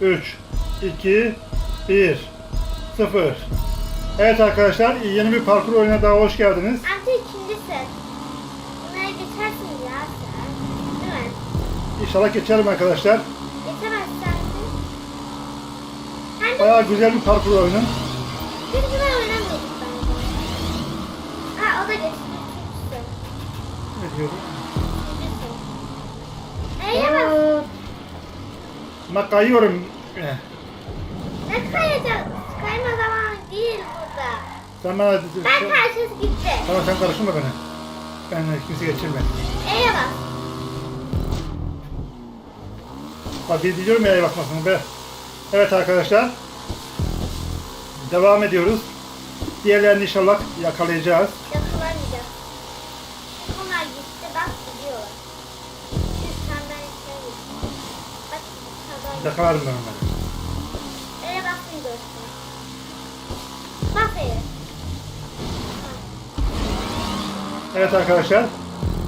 3, 2, 1, 0. Evet arkadaşlar yeni bir parkur oyuna daha hoş geldiniz. Amca ikincisin. Bunları geçersin ya sen. Değil mi? İnşallah geçerim arkadaşlar. Geçemezsen de. De Bayağı güzel bir parkur oyunu. biz güzel oynamıyorduk bence. Ha o da geçti. Ne diyorum? Üçüncüsün. Eğer bak. Kayıyorum. Eh, Ne kayacak? Kayma zamanı değil burada. Sen bana... Ben karşısı gitti. Tamam sen karıştırma beni. Ben kimse geçirme. E'ye bak. Bak bir biliyorum ya bakmasını be. Evet arkadaşlar. Devam ediyoruz. Diğerlerini inşallah yakalayacağız. Yakalamayacak. Bunlar gitti bak gidiyorlar. Şu senden içeri gitti. Bak Yakalarım ben onları. E'ye basmayı görsün. E'ye. Evet arkadaşlar.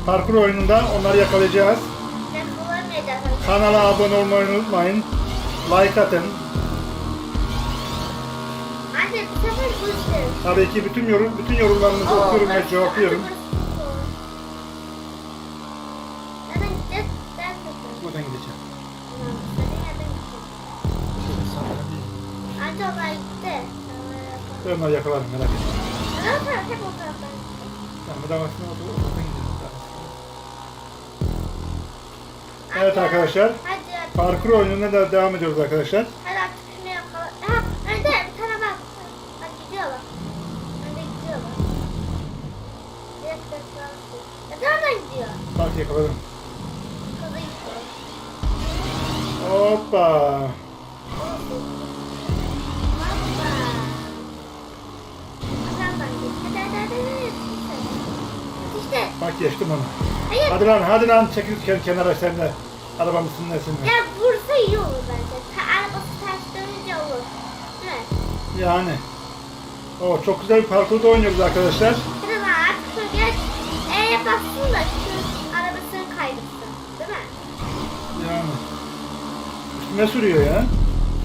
Parkur oyununda onları yakalayacağız. Yakalamayacak. Kanala abone olmayı unutmayın. Like atın. Anne bu sefer bu. Tabii ki bütün yorum bütün yorumlarınızı okuyorum ve cevaplıyorum. Nereden gideceğiz? Ben. Buradan gideceğim. Onlar gitti. Ben onları yakalarım merak etme. O taraf hep o taraftan? Tamam, bir daha baksana, oradan gidelim. Evet Anne, arkadaşlar. Hadi hadi. Parkur oyununa da devam ediyoruz arkadaşlar. Hadi artık şunu yakala. Ha önde bir bak. Gidiyorlar. Önde gidiyorlar. Ya nereden gidiyor? Bak yakaladım. Gidiyor. Hoppa. Bak geçtim onu. Hayır. Hadi lan hadi lan çekil ken- kenara sen de. Arabamızın nesinle. Ya vursa iyi olur bence. Ta arabası ters dönünce olur. Değil mi? Yani. O çok güzel bir parkurda oynuyoruz arkadaşlar. Biraz artık şöyle geç. E'ye bassın da şu arabasını kaydırsın. Değil mi? Yani. Üstüme sürüyor ya.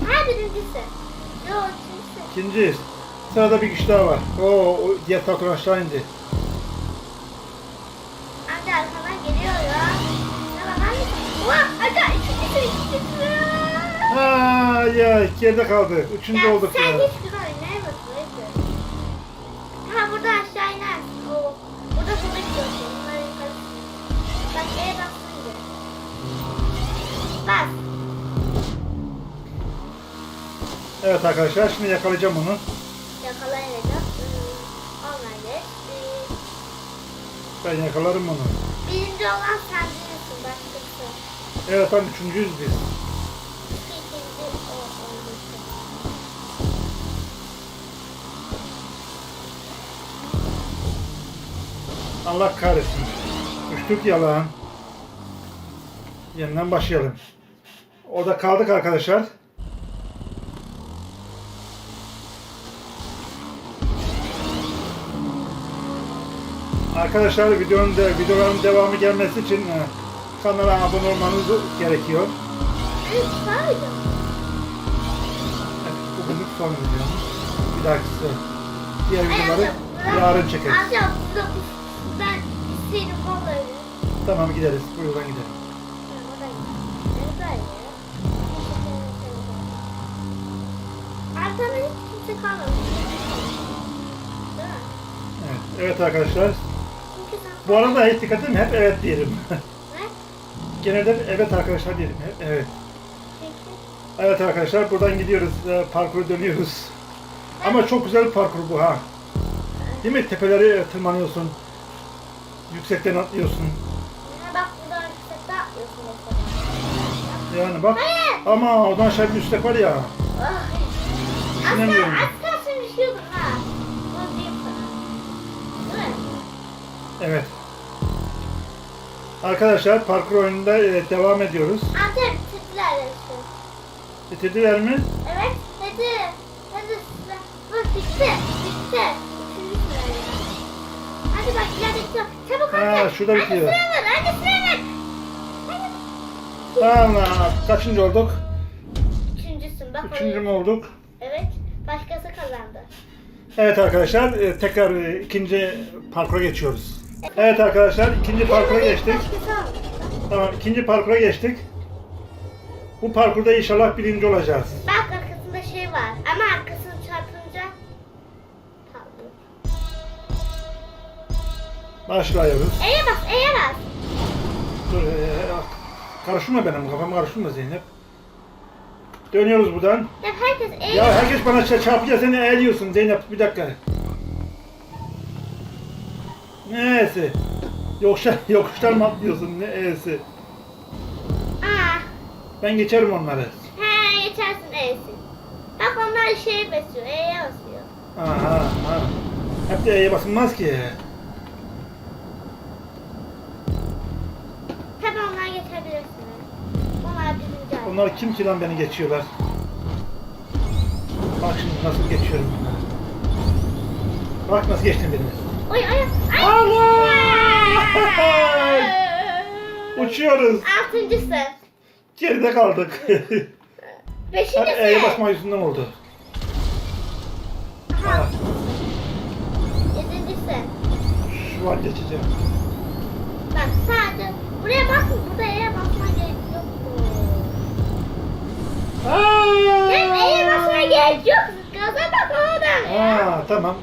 Ha birincisi. Yo ikincisi. İkinci. Sırada bir kişi daha var. Oo, o diğer parkur aşağı indi. Ha ya geride kaldı. Üçüncü olduk sen ya. güzel oynayamazsın. Hadi. Ha burada aşağı inersin. Oo. Burada sola gidiyorsun. Yukarı. Bak. Bas. Evet arkadaşlar şimdi yakalayacağım onu. Yakalayacak. Onlar geçti. Ben yakalarım onu. Birinci olan sen değilsin başkası. Evet ben üçüncüyüz biz. Allah kahretsin. Düştük yalan. Yeniden başlayalım. Orada kaldık arkadaşlar. Arkadaşlar videonun de, videoların devamı gelmesi için kanala abone olmanız gerekiyor. Evet, saydım. Evet, bugünlük son videom. Bir dahakisi diğer videoları yarın çekeriz. Amca ben seni vallahi. Tamam gideriz. Bu yoldan gidelim. Arkamda hiç kimse kalmadı. Değil mi? Evet, evet arkadaşlar. Bu arada hiç dikkat edin hep evet diyelim. Ne? Genelde evet arkadaşlar diyelim. Evet. Evet arkadaşlar buradan gidiyoruz. e, Parkuru dönüyoruz. Ama çok güzel bir parkur bu ha. Değil mi? Tepeleri tırmanıyorsun. Yüksekten atlıyorsun. Bak buradan yüksekte atlıyorsun mesela. Yani bak. Hayır! Ama oradan aşağı bir üstek var ya. Ay. Düşünemiyorum. Az kalsın düşüyordun ha. Bunu diyeyim sana. Değil mi? Evet. Arkadaşlar parkur oyununda e, devam ediyoruz. Amca bitirdiler yarışı. Bitirdiler mi? Evet. Hadi sıra. Bak bitti. Bitti. Üçüncü sıra. Hadi bak ileride bitiyor. Çabuk Ha, hadi. şurada Hadi bitiyor. sıra var. Hadi sıra var. Hadi. Allah kaçıncı olduk? Üçüncü. Bak Üçüncü mü olduk? Evet. Başkası kazandı. Evet arkadaşlar e, tekrar e, ikinci parkura geçiyoruz. Evet arkadaşlar ikinci parkura geçtik. Tamam ikinci parkura geçtik. Bu parkurda inşallah birinci olacağız. Bak arkasında şey var. Ama arkasını çarpınca patlıyor. Başlıyoruz. E'ye bas, E'ye bas. Dur, e, karıştırma benim kafam karıştırma Zeynep. Dönüyoruz buradan. Ya herkes E'ye Ya herkes bana çarpınca seni eğliyorsun Zeynep bir dakika. Neyse. Yokuşlar, yokuşlar mı atlıyorsun ne e'si? Aa, Ben geçerim onları. he geçersin E'si. Bak onlar şeye basıyor, E'ye basıyor. Aha, aha. Hep de E'ye basılmaz ki. Tabi onlar geçebilirsin. Onlar birinci. Onlar kim ki lan beni geçiyorlar? Bak şimdi nasıl geçiyorum bunları. Bak nasıl geçtin beni. Oy ay ay. Allah! Uçuyoruz. Altıncısın. Geride kaldık. Hadi Beşincisin. E'ye basma yüzünden oldu. Aha. Ha, Yedincisin. şu an geçeceğim. Bak sadece buraya basma. Burada E'ye basma gerek yok. Hem E'ye basma gerek yok. Gaza bak oradan. Aa, tamam.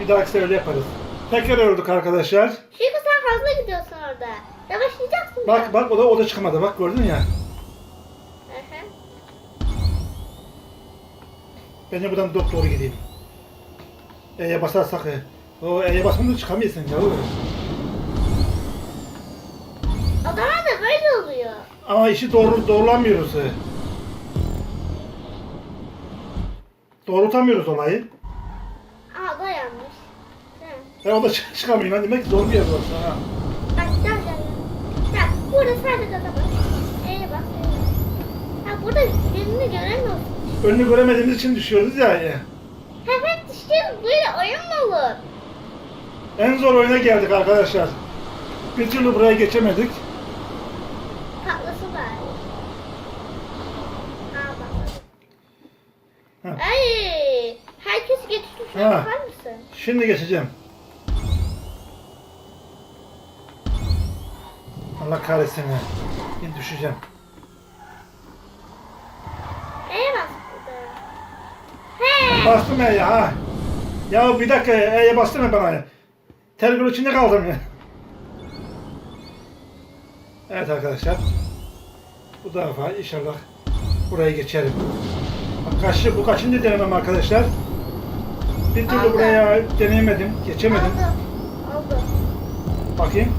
Bir dahaki sefer yaparız. Tekrar öldük arkadaşlar. Çünkü sen fazla gidiyorsun orada. Yavaşlayacaksın. Bak bak o da o da çıkamadı. Bak gördün ya. Ben de buradan dok doğru gideyim. E'ye basarsak e. O E'ye basmanı çıkamıyorsun ya. O zaman da böyle oluyor. Ama işi doğru doğrulamıyoruz. e. Doğrultamıyoruz olayı. Aa da yanlış. Hı. E o da çı- çıkamıyor. lan. Demek bir yer burası. Ha. Bak gel gel. gel. Bak burada sadece gaza bas. E'ye bas. Ha burada birini göremiyorsun. Önünü göremediğimiz için düşüyoruz ya. Ha hep işte böyle oyun mu olur? En zor oyuna geldik arkadaşlar. Bir türlü buraya geçemedik. Patlasın bari. Aa bak. Ha. Ay, herkes geçmiş. Ha. Bakar mısın? Şimdi geçeceğim. Allah kahretsin ya. Yine düşeceğim. E'ye bas burada. He. Bastım E'ye ha. Ya bir dakika E'ye bastın bana ya. Tergül içinde kaldım ya. Evet arkadaşlar. Bu defa inşallah burayı geçerim. Bak kaçı, bu kaçıncı denemem arkadaşlar. Bir türlü buraya deneyemedim, geçemedim. Oldu. Oldu. Bakayım.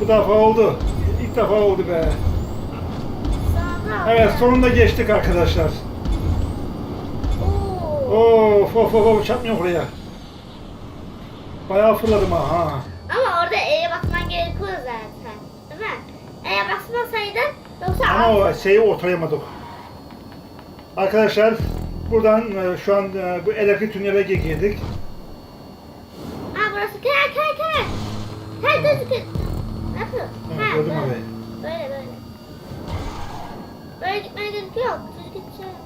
Bu defa oldu. İlk defa oldu be. Evet sonunda geçtik arkadaşlar. Oo. Of of of of çarpmıyor buraya. Bayağı fırladım ha. ha. Ama orada E'ye basman gerekiyor zaten. Değil mi? E'ye basmasaydın yoksa Ama o şeyi oturayamadık. Arkadaşlar buradan e, şu an e, bu elektrik tünele girdik. Aa burası kenar kenar kenar. Her gözüküyor. Yapıyor? Evet, Ha, gördüm böyle. orayı. Böyle böyle. Böyle gitmeye gerek yok. Düz gideceğim.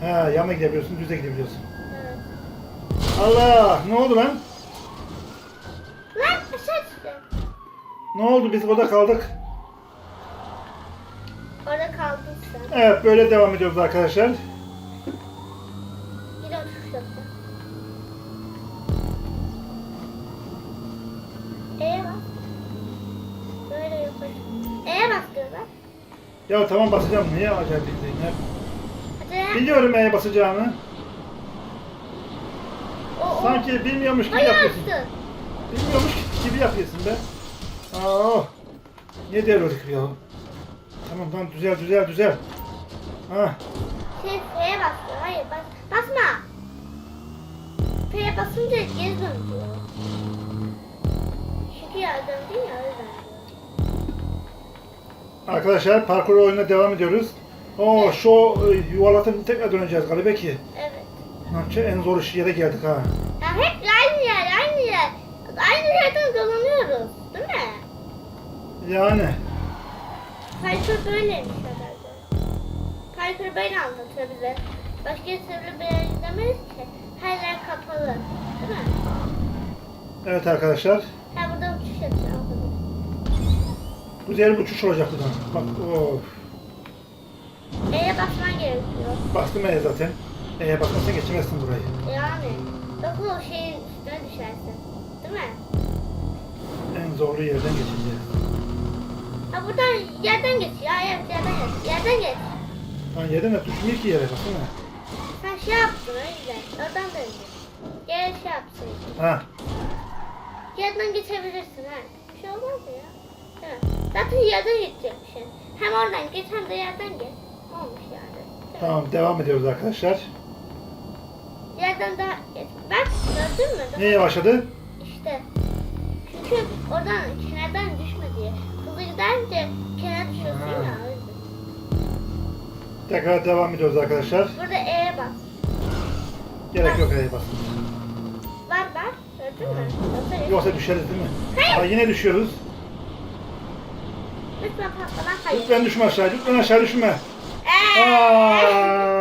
He yanına gidebiliyorsun, düze gidebiliyorsun. Evet. Allah ne oldu lan? Lan aşağı düştü. Ne oldu biz orada kaldık. Orada kaldın sen. Evet böyle devam ediyoruz arkadaşlar. Yine uçuş yaptı. E'ye bas. Böyle yapalım. E'ye bas diyorlar. Ya tamam basacağım. Niye acayip Zeynep? Hadi. Biliyorum E'ye basacağımı. O, o. Sanki bilmiyormuş gibi Hayır yapıyorsun. Bilmiyormuş gibi yapıyorsun be. Aa, ne devrildik ya? Tamam tamam düzel düzel düzel. Ha, Şey F'ye bastı. Hayır bas. Basma. F'ye basınca geri döndü. Çünkü ya döndü ya öyle. Arkadaşlar parkur oyununa devam ediyoruz. Oo şu e, yuvarlatın tekrar döneceğiz galiba ki. Evet. Lan, şu en zor iş yere geldik ha. Ya hep aynı yer, aynı yer. Aynı yerden dolanıyoruz, değil mi? Yani. Parkur böyleymiş herhalde. Parkur böyle anlatıyor bize. Başka türlü bir yere gidemeyiz ki. Her yer kapalı. Değil mi? Evet arkadaşlar. Ha burada uçuş yapacağım. Güzel bir uçuş olacak buradan. Bak of. E'ye basman gerekiyor. Bastım E'ye zaten. E'ye basmazsan geçemezsin burayı. Yani. Dokun o şeyin üstüne düşersin. Değil mi? En zorlu yerden geçeceğiz. Ha buradan yerden geç ya. Evet yerden geç. Yerden geç. Lan yerden de düşmüyor ki yere baksana. Sen şey yaptın o yüzden. Oradan döndün. Gel şey yapsaydın. Ha. Yerden geçebilirsin ha. Bir şey olmaz mı ya? Zaten yerden geçecekmişsin. Hem oradan geç hem de yerden geç. Olmuş yani. Tamam devam ediyoruz arkadaşlar. Yerden daha geç. Bak gördün mü? Neye başladı? İşte. Çünkü oradan kenardan düşme diye. Hızlı giderce kenara düşüyorsun Ha. ya. o yüzden. Tekrar devam ediyoruz arkadaşlar. Burada E'ye bas. Gerek yok E'ye basın. Var var. Gördün mü? Yoksa düşeriz değil mi? Hayır. Ha, yine düşüyoruz. Lütfen patlaman hayır. Lütfen düşme aşağı. Lütfen aşağı düşme. Eee. Aa!